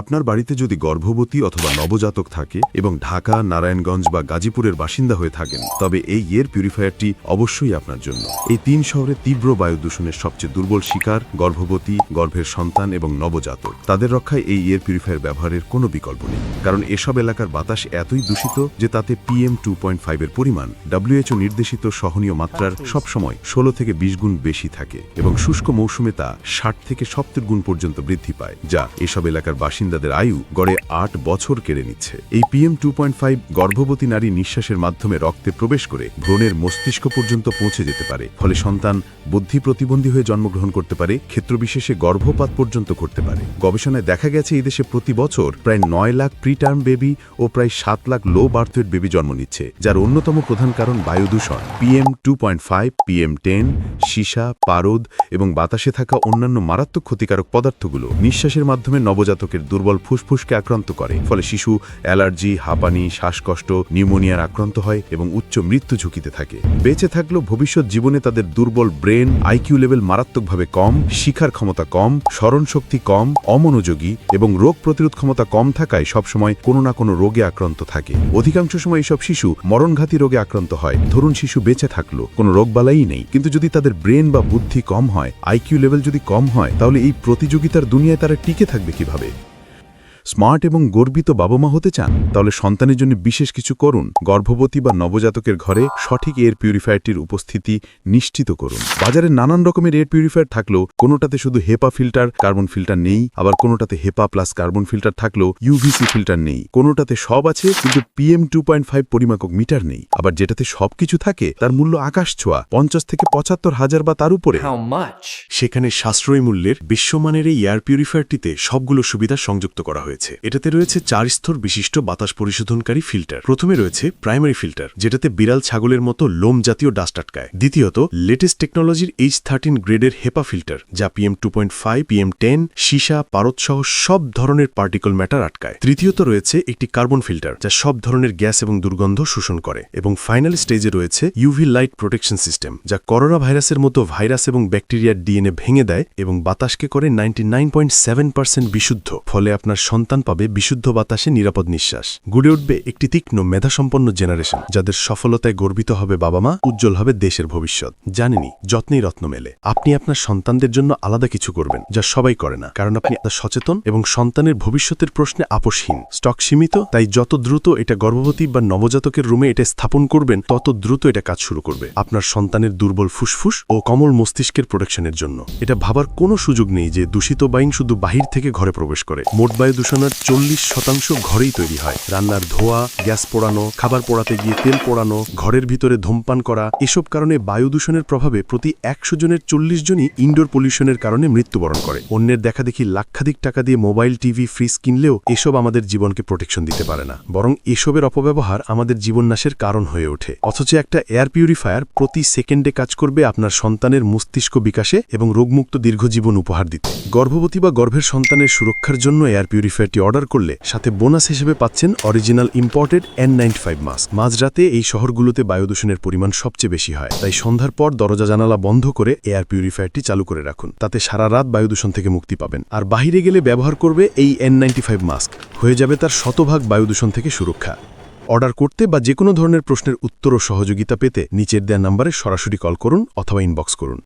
আপনার বাড়িতে যদি গর্ভবতী অথবা নবজাতক থাকে এবং ঢাকা, নারায়ণগঞ্জ বা গাজীপুরের বাসিন্দা হয়ে থাকেন, তবে এই এয়ার পিউরিফায়ারটি অবশ্যই আপনার জন্য। এই তিন শহরে তীব্র বায়ু দূষণের সবচেয়ে দুর্বল শিকার গর্ভবতী, গর্ভের সন্তান এবং নবজাতক। তাদের রক্ষায় এই এয়ার পিউরিফায়ার ব্যবহারের কোনো বিকল্প নেই, কারণ এসব এলাকার বাতাস এতই দূষিত যে তাতে পিএম টু পয়েন্ট ফাইভের পরিমাণ ডাব্লিউএচও নির্দেশিত সহনীয় মাত্রার সবসময় ষোলো থেকে বিশ গুণ বেশি থাকে এবং শুষ্ক মৌসুমে তা ষাট থেকে সত্তর গুণ পর্যন্ত বৃদ্ধি পায়, যা এসব এলাকার বাসিন্দাদের আয়ু গড়ে আট বছর কেড়ে নিচ্ছে। এই পিএম টু গর্ভবতী নারী নিঃশ্বাসের মাধ্যমে রক্তে প্রবেশ করে ভ্রূণের মস্তিষ্ক পর্যন্ত পৌঁছে যেতে পারে। ফলে সন্তান বুদ্ধি প্রতিবন্ধী হয়ে জন্মগ্রহণ করতে পারে, ক্ষেত্রবিশেষে গর্ভপাত পর্যন্ত করতে পারে। গবেষণায় দেখা গেছে, এই দেশে প্রতি বছর প্রায় নয় লাখ প্রিটার্ম বেবি ও প্রায় সাত লাখ লো বার্থওয়েট বেবি জন্ম নিচ্ছে, যার অন্যতম প্রধান কারণ বায়ু দূষণ পিএম টু পিএম টেন, সীসা, পারদ এবং বাতাসে থাকা অন্যান্য মারাত্মক ক্ষতিকারক পদার্থগুলো নিঃশ্বাসের মাধ্যমে নবজাতকের দুর্বল ফুসফুসকে আক্রান্ত করে। ফলে শিশু, অ্যালার্জি, হাঁপানি, শ্বাসকষ্ট, নিউমোনিয়ার আক্রান্ত হয় এবং উচ্চ মৃত্যু ঝুঁকিতে থাকে। বেঁচে থাকলেও ভবিষ্যৎ জীবনে তাদের দুর্বল ব্রেন আইকিউ লেভেল মারাত্মকভাবে কম, শিখার ক্ষমতা কম, স্মরণশক্তি কম, অমনোযোগী এবং রোগ প্রতিরোধ ক্ষমতা কম থাকায় সবসময় কোনো না কোনো রোগে আক্রান্ত থাকে। অধিকাংশ সময় এইসব শিশু মরণঘাতী রোগে আক্রান্ত হয়। ধরুন শিশু বেঁচে থাকল, কোনো রোগবালাই নেই। কিন্তু যদি তাদের ব্রেন বা বুদ্ধি কম হয় আইকিউ লেভেল যদি কম হয়, তাহলে এই প্রতিযোগিতার দুনিয়ায় তারা টিকে থাকবে কীভাবে? স্মার্ট এবং গর্বিত বাবা মা হতে চান তাহলে সন্তানের জন্য বিশেষ কিছু করুন। গর্ভবতী বা নবজাতকের ঘরে সঠিক এয়ার পিউরিফায়ারটির উপস্থিতি নিশ্চিত করুন। বাজারে নানান রকমের এয়ার পিউরিফায়ার থাকলেও কোনোটাতে শুধু হেপা ফিল্টার কার্বন ফিল্টার নেই আবার কোনোটাতে হেপা প্লাস কার্বন ফিল্টার থাকলেও ইউভিসি ফিল্টার নেই। কোনোটাতে সব আছে কিন্তু পিএম টু পয়েন্ট ফাইভ পরিমাপক মিটার নেই। আবার যেটাতে সবকিছু থাকে তার মূল্য আকাশ ছোঁয়া পঞ্চাশ থেকে পঁচাত্তর হাজার বা তার উপরে। সেখানে সাশ্রয়ী মূল্যের বিশ্বমানের এই এয়ার পিউরিফায়ারটিতে সবগুলো সুবিধা সংযুক্ত করা হয়েছে। এটাতে রয়েছে চার স্তর বিশিষ্ট বাতাস পরিশোধনকারী ফিল্টার। প্রথমে রয়েছে প্রাইমারি ফিল্টার, যেটাতে বিড়াল ছাগলের মতো লোম জাতীয় ডাস্ট আটকায়। দ্বিতীয়ত লেটেস্ট টেকনোলজির এইচ থার্টিন গ্রেডের হেপা ফিল্টার, যা PM two point five PM ten সীসা পারদসহ সব ধরনের পার্টিকল ম্যাটার আটকায়। তৃতীয়ত রয়েছে একটি কার্বন ফিল্টার, যা সব ধরনের গ্যাস এবং দুর্গন্ধ শোষণ করে। এবং ফাইনাল স্টেজে রয়েছে ইউভি লাইট প্রোটেকশন সিস্টেম যা করোনা ভাইরাসের মতো ভাইরাস এবং ব্যাকটেরিয়ার ডিএনএ ভেঙে দেয় এবং বাতাসকে করে নাইনটি বিশুদ্ধ। ফলে আপনার সন্তান পাবে বিশুদ্ধ বাতাসে নিরাপদ নিঃশ্বাস। গড়ে উঠবে একটি তীক্ষ্ণ মেধাসম্পন্ন জেনারেশন যাদের সফলতায় গর্বিত হবে বাবা মা, উজ্জ্বল হবে দেশের ভবিষ্যৎ। জানেনি যত্নেই রত্ন মেলে। আপনি আপনার সন্তানদের জন্য আলাদা কিছু করবেন যা সবাই করে না, কারণ আপনি সচেতন এবং সন্তানের ভবিষ্যতের প্রশ্নে আপোষহীন। স্টক সীমিত, তাই যত দ্রুত এটা গর্ভবতী বা নবজাতকের রুমে এটা স্থাপন করবেন, তত দ্রুত এটা কাজ শুরু করবে। আপনার সন্তানের দুর্বল ফুসফুস ও কমল মস্তিষ্কের প্রোটেকশনের জন্য। এটা ভাবার কোনো সুযোগ নেই যে দূষিত বাইন শুধু বাহির থেকে ঘরে প্রবেশ করে। মোট বায়ু দূষণের চল্লিশ শতাংশ ঘরেই তৈরি হয়। রান্নার ধোয়া, গ্যাস পোড়ানো, খাবার পোড়াতে গিয়ে তেল পোড়ানো, ঘরের ভিতরে ধূমপান করা, এসব কারণে বায়ু দূষণের প্রভাবে প্রতি একশো জনের চল্লিশ জনই ইনডোর পলিউশনের কারণে মৃত্যুবরণ করে। অন্যের দেখাদেখি লাক্ষাধিক টাকা দিয়ে মোবাইল, টিভি, ফ্রিজ কিনলেও এসব আমাদের জীবনকে প্রোটেকশন দিতে পারে না। বরং এসবের অপব্যবহার আমাদের জীবননাশের কারণ হয়ে ওঠে। অথচ একটা এয়ার পিউরিফায়ার প্রতি সেকেন্ডে কাজ করবে আপনার সন্তানের মস্তিষ্ক বিকাশে এবং রোগমুক্ত দীর্ঘজীবন উপহার দিতে। গর্ভবতী বা গর্ভের সন্তানের সুরক্ষার জন্য এয়ার পিউরিফায়ারটি অর্ডার করলে সাথে বোনাস হিসেবে পাচ্ছেন original imported N ninety five mask মাঝরাতে এই শহরগুলোতে বায়ু দূষণের পরিমাণ সবচেয়ে বেশি হয়। তাই সন্ধ্যার পর দরজা জানালা বন্ধ করে এয়ার পিউরিফায়ারটি চালু করে রাখুন। তাতে সারা রাত বায়ু দূষণ থেকে মুক্তি পাবেন। আর বাহিরে গেলে ব্যবহার করবে এই এন ফাইভ মাস্ক হয়ে যাবে তার শতভাগ বায়ু দূষণ থেকে সুরক্ষা। অর্ডার করতে বা যে কোনো ধরনের প্রশ্নের উত্তর ও সহযোগিতা পেতে নিচের দেয়া নাম্বারে সরাসরি কল করুন অথবা ইনবক্স করুন।